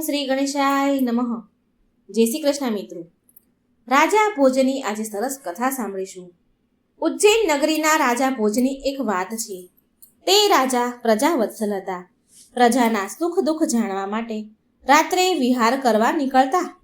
શ્રી ગણેશાય નમઃ. જય શ્રી કૃષ્ણ મિત્રો. રાજા ભોજની આજે સરસ કથા સાંભળીશું. ઉજ્જૈન નગરીના રાજા ભોજની એક વાત છે. તે રાજા પ્રજાવત્સલ હતા. પ્રજાના સુખ દુઃખ જાણવા માટે રાત્રે વિહાર કરવા નીકળતા.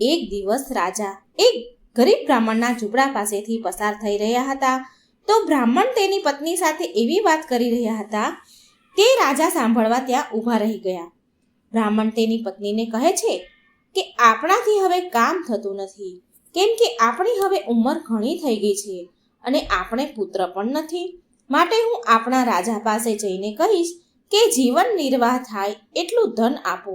એક દિવસ રાજા એક ગરીબ બ્રાહ્મણના ઝૂંપડા પાસેથી પસાર થઈ રહ્યા હતા. તો બ્રાહ્મણ તેની પત્ની સાથે એવી વાત કરી રહ્યા હતા. તે રાજા સાંભળવા ત્યાં ઊભા રહી ગયા. બ્રાહ્મણ તેની પત્નીને કહે છે કે આપણાથી હવે કામ થતું નથી, કેમ કે આપણી હવે ઉંમર ઘણી થઈ ગઈ છે અને આપણે પુત્ર પણ નથી. માટે હું આપણા રાજા પાસે જઈને કહીશ કે જીવન નિર્વાહ થાય એટલું ધન આપો.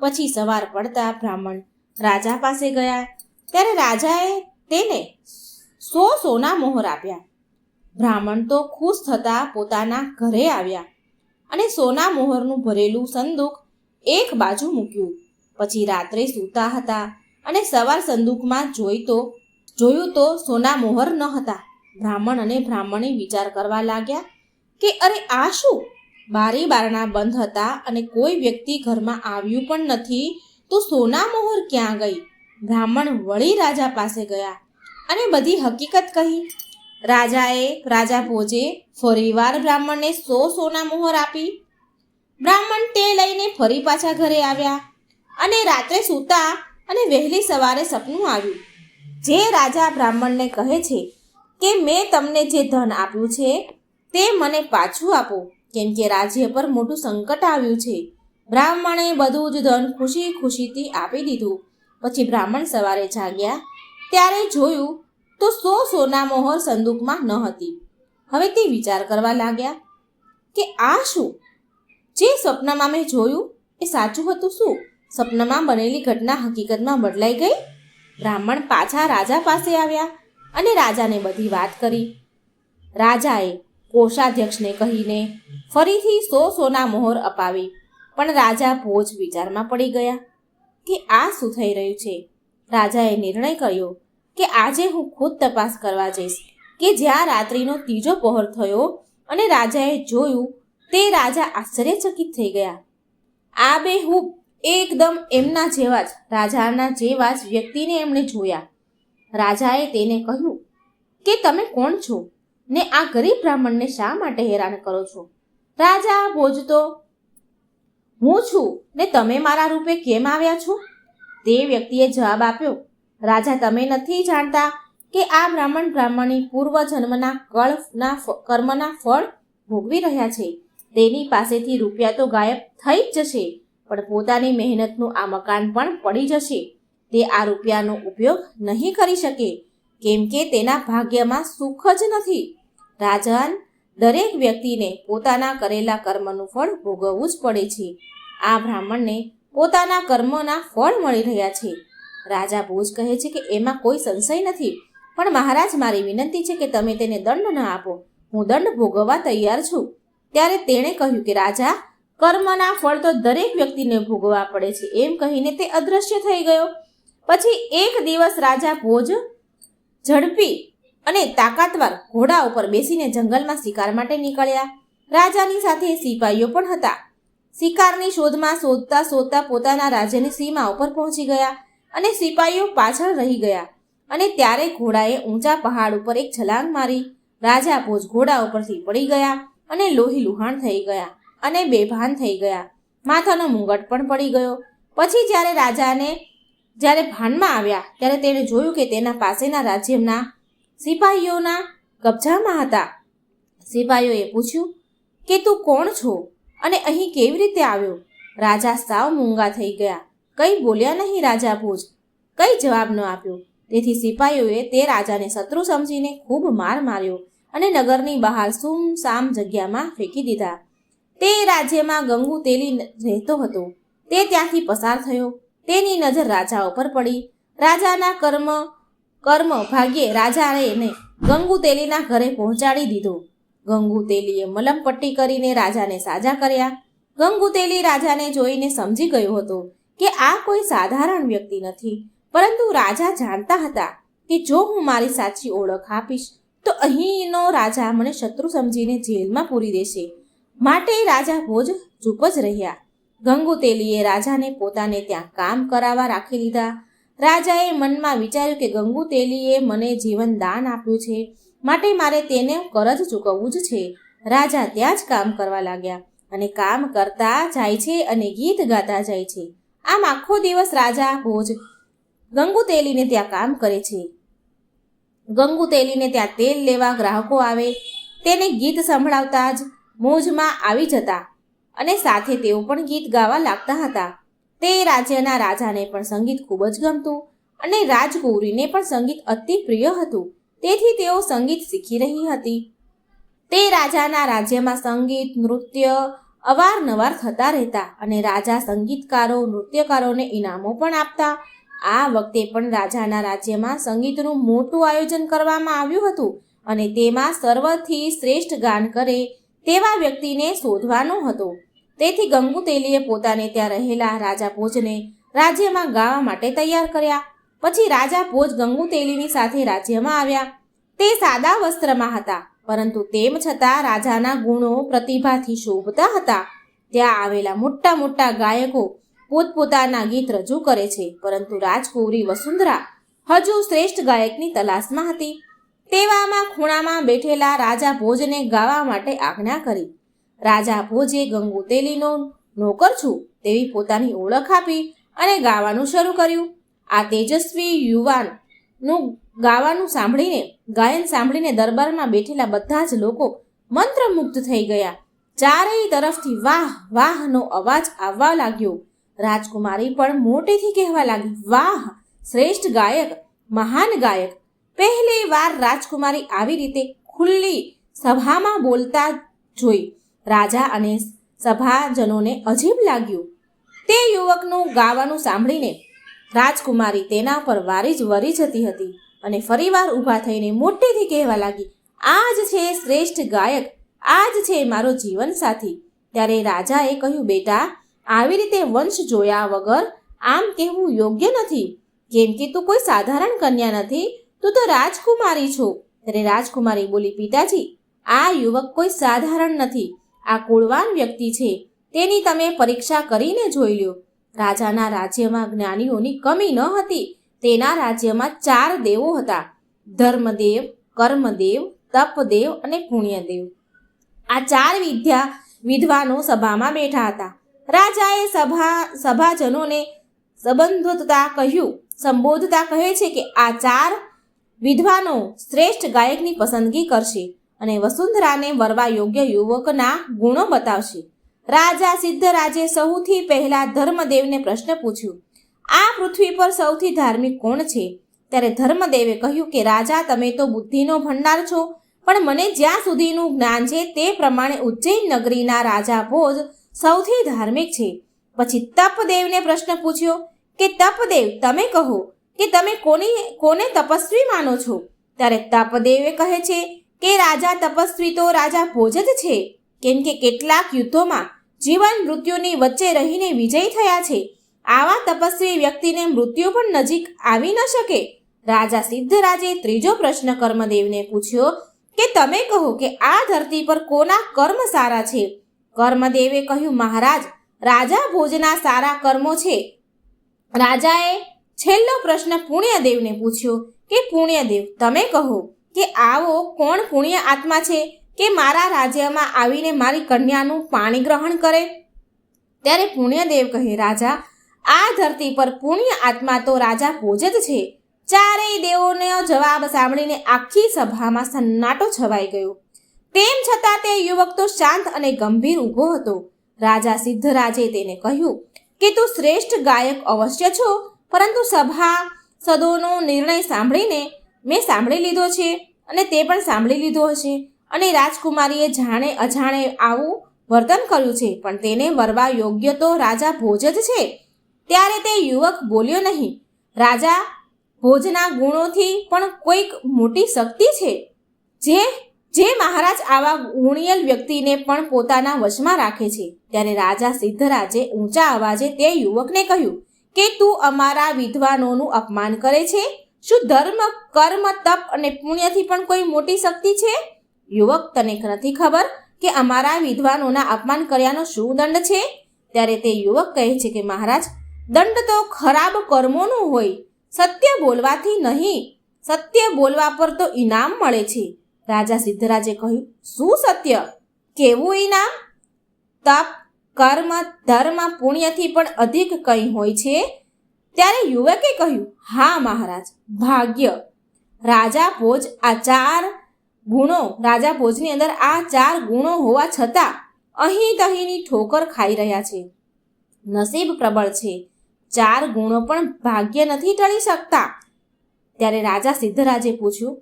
પછી સવાર પડતા બ્રાહ્મણ રાજા પાસે ગયા. ત્યારે રાજાએ તેને સો સોના મોહર આપ્યા. બ્રાહ્મણ તો ખુશ થતા પોતાના ઘરે આવ્યા અને સોના મોહરનું ભરેલું સંદૂક એક બાજુ મૂક્યું. પછી રાત્રે સૂતા હતા અને સવાર સંદૂકમાં જોઈ તો, જોયું તો સોના મોહર ન હતા. બ્રાહ્મણ અને બ્રાહ્મણી વિચાર કરવા લાગ્યા કે, અરે, આ શું? બારી બારણા બંધ હતા અને કોઈ વ્યક્તિ ઘરમાં આવ્યું પણ નથી, તો સોના મોહર ક્યાં ગઈ? બ્રાહ્મણ વળી રાજા પાસે ગયા અને બધી હકીકત કહી. રાજાએ રાજા ભોજે ફરીવાર બ્રાહ્મણને સો સોના મોહર આપી. બ્રાહ્મણ તે લઈને ફરી પાછા ઘરે આવ્યા અને રાત્રે સૂતા અને વહેલી સવારે સપનું આવ્યું. જે રાજા બ્રાહ્મણને કહે છે કે મેં તમને જે ધન આપ્યું છે તે મને પાછું આપો, કેમ કે રાજ્ય પર મોટું સંકટ આવ્યું છે. બ્રાહ્મણે બધું જ ધન ખુશી ખુશીથી આપી દીધું. પછી બ્રાહ્મણ સવારે જાગ્યા. ત્યારે જોયું તો સો સોના મોહર સંદૂકમાં ન હતી. હવે તે વિચાર કરવા લાગ્યા કે આ શું? જે સપનામાં મેં જોયું એ સાચું હતું શું? સપનામાં બનેલી ઘટના હકીકતમાં બદલાઈ ગઈ? બ્રાહ્મણ પાછા રાજા પાસે આવ્યા અને રાજાને બધી વાત કરી. રાજાએ કોષાધ્યક્ષને કહીને ફરીથી સો સોના મોહર અપાવી, પણ રાજા ભોજ વિચારમાં પડી ગયા કે આ શું થઈ રહ્યું છે? રાજાએ નિર્ણય કર્યો કે આજે હું ખુદ તપાસ કરવા જઈશ કે જ્યાં રાત્રિનો ત્રીજો પહોર થયો અને રાજાએ જોયું તે રાજા આશ્ચર્યચકિત થઈ ગયા. આ બે હું એકદમ એમના જેવા જ, રાજાના જેવા જ વ્યક્તિને એમણે જોયા. રાજાએ તેને કહ્યું કે તમે કોણ છો ને આ ગરીબ બ્રાહ્મણને શા માટે હેરાન કરો છો? રાજા બોજતો, હું છું ને તમે મારા રૂપે કેમ આવ્યા છો? તે વ્યક્તિએ જવાબ આપ્યો, રાજા તમે નથી જાણતા કે આ બ્રાહ્મણ બ્રાહ્મણી પૂર્વ જન્મના કળના કર્મના ફળ ભોગવી રહ્યા છે. તેની પાસેથી રૂપિયા તો ગાયબ થઈ જ જશે, પણ પોતાની મહેનતનું આ મકાન પણ પડી જશે. તે આ રૂપિયાનો ઉપયોગ નહીં કરી શકે, કેમ કે તેના ભાગ્યમાં સુખ જ નથી. રાજન, દરેક વ્યક્તિને પોતાના કરેલા કર્મનું ફળ ભોગવવું જ પડે છે. આ બ્રાહ્મણને પોતાના કર્મના ફળ મળી રહ્યા છે. રાજા ભોજ કહે છે કે એમાં કોઈ સંશય નથી, પણ મહારાજ મારી વિનંતી છે કે તમે તેને દંડ ન આપો. હું દંડ ભોગવવા તૈયાર છું. ત્યારે તેણે કહ્યું કે, રાજા, કર્મના ફળ તો દરેક વ્યક્તિને ભોગવવા પડે છે. એમ કહીને તે અદૃશ્ય થઈ ગયો. પછી એક દિવસ રાજા ભોજ, ઝડપી અને તાકાતવાર ઘોડા ઉપર બેસીને જંગલમાં શિકાર માટે નીકળ્યા. રાજાની સાથે સિપાહીઓ પણ હતા. શિકારની શોધમાં શોધતા શોધતા પોતાના રાજ્યની સીમા ઉપર પહોંચી ગયા અને સિપાહીઓ પાછળ રહી ગયા. અને ત્યારે ઘોડાએ ઊંચા પહાડ ઉપર એક છલાંગ મારી. રાજા ભોજ ઘોડા ઉપરથી પડી ગયા. અને લોહી લુહાણ થઈ ગયા અને બેભાન થઈ ગયા. માથાનો મુંગટ પણ પડી ગયો. પછી જ્યારે રાજાને, જ્યારે ભાનમાં આવ્યા, ત્યારે તેણે જોયું કે તેના પાસેના રાજ્યના સિપાહીઓના કબજામાં હતા. સિપાહીઓએ પૂછ્યું, કે તું કોણ છો અને અહીં કેવી રીતે આવ્યો? રાજા સાવ મૂંગા થઈ ગયા. કંઈ બોલ્યા નહીં રાજા ભોજ. કંઈ જવાબ ન આપ્યો. તેથી સિપાહીઓએ તે રાજાને શત્રુ સમજીને ખૂબ માર માર્યો. અને નગરની બહાર સુમસામ જગ્યામાં ફેંકી દીધા. તે રાજ્યમાં ગંગુ તેલી રહેતો હતો. તે ત્યાંથી પસાર થયો. તેની નજર રાજા ઉપર પડી. રાજાના કર્મ કર્મ ભાગ્યે રાજાને ગંગુ તેલીના ઘરે પહોંચાડી દીધો. ગંગુ તેલીએ મલમપટ્ટી કરીને રાજાને સાજા કર્યા. ગંગુ તેલી રાજાને જોઈને સમજી ગયો હતો કે આ કોઈ સાધારણ વ્યક્તિ નથી, પરંતુ રાજા જાણતા હતા કે જો હું મારી સાચી ઓળખ આપીશ તો અહીંનો રાજા મને શત્રુ સમજીને જેલમાં પૂરી દેશે. માટે રાજા ભોજ ચૂપ જ રહ્યા. ગંગુતેલીએ રાજાને પોતાને ત્યાં કામ કરાવવા રાખી લીધા રાજાએ મનમાં વિચાર્યું કે ગંગુતેલીએ મને જીવન દાન આપ્યું છે, માટે મારે તેને કરજ ચૂકવવું જ છે. રાજા ત્યાં જ કામ કરવા લાગ્યા અને કામ કરતા જાય છે અને ગીત ગાતા જાય છે. આમ આખો દિવસ રાજા ભોજ ગંગુતેલીને ત્યાં કામ કરે છે. ગંગુતેલીને ત્યાં તેલ લેવા ગ્રાહકો આવે, તેને ગીત સંભળાવતા જ મોજમાં આવી જતા અને સાથે તેઓ પણ ગીત ગાવા લાગતા હતા. તે રાજ્યના રાજાને પણ સંગીત ખૂબ જ ગમતું અને રાજકુંવરીને પણ સંગીત અતિ પ્રિય હતું. તેથી તેઓ સંગીત શીખી રહી હતી. તે રાજાના રાજ્યમાં સંગીત, નૃત્ય અવારનવાર થતા રહેતા અને રાજા સંગીતકારો, નૃત્યકારોને ઇનામો પણ આપતા આ વખતે પણ રાજાના રાજ્યમાં સંગીતનું મોટું આયોજન કરવામાં આવ્યું હતું અને તેમાં સર્વથી શ્રેષ્ઠ ગાન કરે તેવા વ્યક્તિને શોધવાનો હતો. તેથી ગંગુતેલીએ પોતાને ત્યાં રહેલા રાજા ભોજને રાજ્યમાં ગાવા માટે તૈયાર કર્યા. પછી રાજા ભોજ ગંગુતેલીની સાથે રાજ્યમાં આવ્યા. તે સાદા વસ્ત્રમાં હતા, પરંતુ તેમ છતાં રાજાના ગુણો પ્રતિભાથી શોભતા હતા. ત્યાં આવેલા મોટા મોટા ગાયકો પોતપોતાના ગીત રજૂ કરે છે, પરંતુ રાજકુંવરી વસુંધરા હજુ શ્રેષ્ઠ ગાયકની તલાશમાં હતી. તેવામાં ખૂણામાં બેઠેલા રાજા ભોજને ગાવા માટે આજ્ઞા કરી. રાજા ભોજે ગંગુતેલીનો નોકર છું તેવી પોતાની ઓળખ આપી અને ગાવાનું શરૂ કર્યું. આ તેજસ્વી યુવાનનું ગાવાનું સાંભળીને, ગાયન સાંભળીને દરબારમાં બેઠેલા બધા જ લોકો મંત્રમુગ્ધ થઈ ગયા. ચારેય તરફથી વાહ, વાહનો અવાજ આવવા લાગ્યો. રાજકુમારી પણ મોટેથી કહેવા લાગી, વાહ, શ્રેષ્ઠ ગાયક, મહાન ગાયક. પહેલી વાર રાજકુમારી આવી રીતે ખુલ્લી સભામાં બોલતા જોઈ. રાજા અને સભાજનોને અજીબ લાગ્યું. તે યુવકનું ગાવાનું સાંભળીને રાજકુમારી તેના પર વારી જ વરી જતી હતી અને ફરીવાર ઊભા થઈને મોટેથી કહેવા લાગી આ જ છે શ્રેષ્ઠ ગાયક આ જ છે મારો જીવનસાથી. ત્યારે રાજાએ કહ્યું, બેટા આવી રીતે વંશ જોયા વગર આમ કહેવું યોગ્ય નથી. કેમ કે તું કોઈ સાધારણ કન્યા નથી, તું તો રાજકુમારી છો. ત્યારે રાજકુમારી બોલી પિતાજી, આ યુવક કોઈ સાધારણ નથી. આ કુળવાન વ્યક્તિ છે. તેની તમે પરીક્ષા કરીને જોઈ લ્યો રાજાના રાજ્યમાં જ્ઞાનીઓની કમી ન હતી. તેના રાજ્યમાં ચાર દેવો હતા. ધર્મદેવ, કર્મદેવ, તપદેવ અને પુણ્યદેવ. આ ચાર વિદ્યા વિદ્વાનો સભામાં બેઠા હતા. રાજાએ સભા, સભાજનોને સંબંધતા કહ્યું. સંબોધતા કહે છે કે આ ચાર વિદ્વાનો શ્રેષ્ઠ ગાયકની પસંદગી કરશે અને વસુંધરાને વરવા યોગ્ય યુવકના ગુણો બતાવશે. રાજા સિદ્ધરાજે સૌથી પહેલા ધર્મદેવને પ્રશ્ન પૂછ્યો, આ પૃથ્વી પર સૌથી ધાર્મિક કોણ છે? ત્યારે ધર્મદેવે કહ્યું કે, રાજા, તમે તો બુદ્ધિનો ભંડાર છો, પણ મને જ્યાં સુધીનું જ્ઞાન છે તે પ્રમાણે ઉજ્જૈન નગરીના રાજા ભોજ સૌથી ધાર્મિક છે. પછી તપદેવને પ્રશ્ન પૂછ્યો કે, તપદેવ, તમે કહો કે તમે કોની, કોને તપસ્વી માનો છો? ત્યારે તપદેવે કહે છે કે, રાજા તપસ્વી તો રાજા ભોજ જ છે. કેમ કે કેટલાક યુદ્ધોમાં જીવન મૃત્યુની વચ્ચે રહીને વિજય થયા છે. આવા તપસ્વી વ્યક્તિને મૃત્યુ પણ નજીક આવી ન શકે. રાજા સિદ્ધરાજે ત્રીજો પ્રશ્ન કર્મદેવને પૂછ્યો કે, તમે કહો કે આ ધરતી પર કોના કર્મ સારા છે? કર્મદેવે કહ્યું, મહારાજ, રાજા ભોજના સારા કર્મો છે. રાજાએ છેલ્લો પ્રશ્ન પુણ્યદેવને પૂછ્યો કે, પુણ્યદેવ, તમે કહો કે આવો કોણ પુણ્ય આત્મા છે કે મારા રાજ્યમાં આવીને મારી કન્યાનું પાણી ગ્રહણ કરે? ત્યારે પુણ્યદેવ કહે, રાજા, આ ધરતી પર પુણ્ય આત્મા તો રાજા ભોજ જ છે. ચારેય દેવોનો જવાબ સાંભળીને આખી સભામાં સન્નાટો છવાઈ ગયો. તેમ છતાં તે યુવક તો શાંત અને ગંભીર ઊભો હતો. રાજા સિદ્ધરાજે તેને કહ્યું કે, તું શ્રેષ્ઠ ગાયક અવશ્ય છો, પરંતુ સભા, સદોનો નિર્ણય સાંભળીને મેં સાંભળી લીધો છે અને તે પણ સાંભળી લીધો હશે. અને રાજકુમારીએ જાણે અજાણે આવું વર્તન કર્યું છે, પણ તેને વરવા યોગ્ય તો રાજા ભોજ જ છે. ત્યારે તે યુવક બોલ્યો નહીં, રાજા, ભોજના ગુણોથી પણ કોઈક મોટી શક્તિ છે, જે જે મહારાજ આવા ગુણિયલ વ્યક્તિને પણ પોતાના વશમાં રાખે છે. ત્યારે રાજા સિદ્ધરાજે ઊંચા અવાજે તે યુવકને કહ્યું, કે તું અમારા વિદ્વાનોનું અપમાન કરે છે? શું ધર્મ, કર્મ, તપ અને પુણ્યથી પણ કોઈ મોટી શક્તિ છે? યુવક, તને નથી ખબર કે અમારા વિદ્વાનોના અપમાન કર્યાનો શું દંડ છે? ત્યારે તે યુવક કહે છે કે, મહારાજ, દંડ તો ખરાબ કર્મોનું હોય. સત્ય બોલવાથી નહીં. સત્ય બોલવા પર તો ઇનામ મળે છે. રાજા સિદ્ધરાજે કહ્યું, શું સત્ય? કેવું ઇનામ? તપ, કર્મ, ધર્મ પુણ્યથી પણ અધિક કંઈ હોય છે? ત્યારે યુવકે કહ્યું, હા મહારાજ, ભાગ્ય. રાજા ભોજ આ ચાર ગુણો, રાજા ભોજની અંદર આ ચાર ગુણો હોવા છતાં અહીં તહીંની ઠોકર ખાઈ રહ્યા છે. નસીબ પ્રબળ છે. ચાર ગુણો પણ ભાગ્ય નથી ટળી શકતા. ત્યારે રાજા સિદ્ધરાજે પૂછ્યું,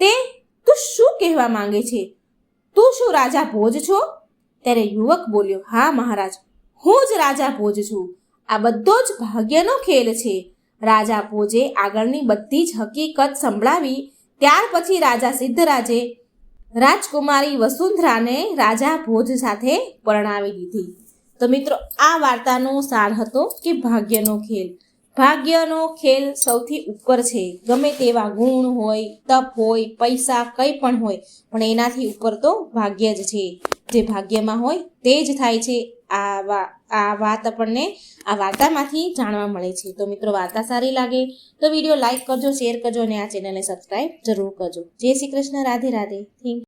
તે તું શું કહેવા માંગે છે? તું શું રાજા ભોજ છો? ત્યારે યુવક બોલ્યો, હા, મહારાજ, હું જ રાજા ભોજ છું. આ બધો જ ભાગ્યનો ખેલ છે. રાજા ભોજે આગળની બધી જ હકીકત સંભળાવી, ત્યાર પછી રાજા સિદ્ધરાજે રાજકુમારી વસુંધરાને રાજા ભોજ સાથે પરણાવી દીધી. તો મિત્રો, આ વાર્તાનો સાર હતો કે ભાગ્યનો ખેલ. ભાગ્યનો ખેલ સૌથી ઉપર છે. ગમે તેવા ગુણ હોય, તપ હોય, પૈસા કંઈ પણ હોય, પણ એનાથી ઉપર તો ભાગ્ય જ છે. જે ભાગ્યમાં હોય તે જ થાય છે. આ આ વાત આપણને આ વાર્તામાંથી જાણવા મળે છે. તો મિત્રો, વાર્તા સારી લાગે તો વીડિયો લાઈક કરજો, શેર કરજો અને આ ચેનલને સબસ્ક્રાઈબ જરૂર કરજો. જય શ્રી કૃષ્ણ, રાધે રાધે. થેન્ક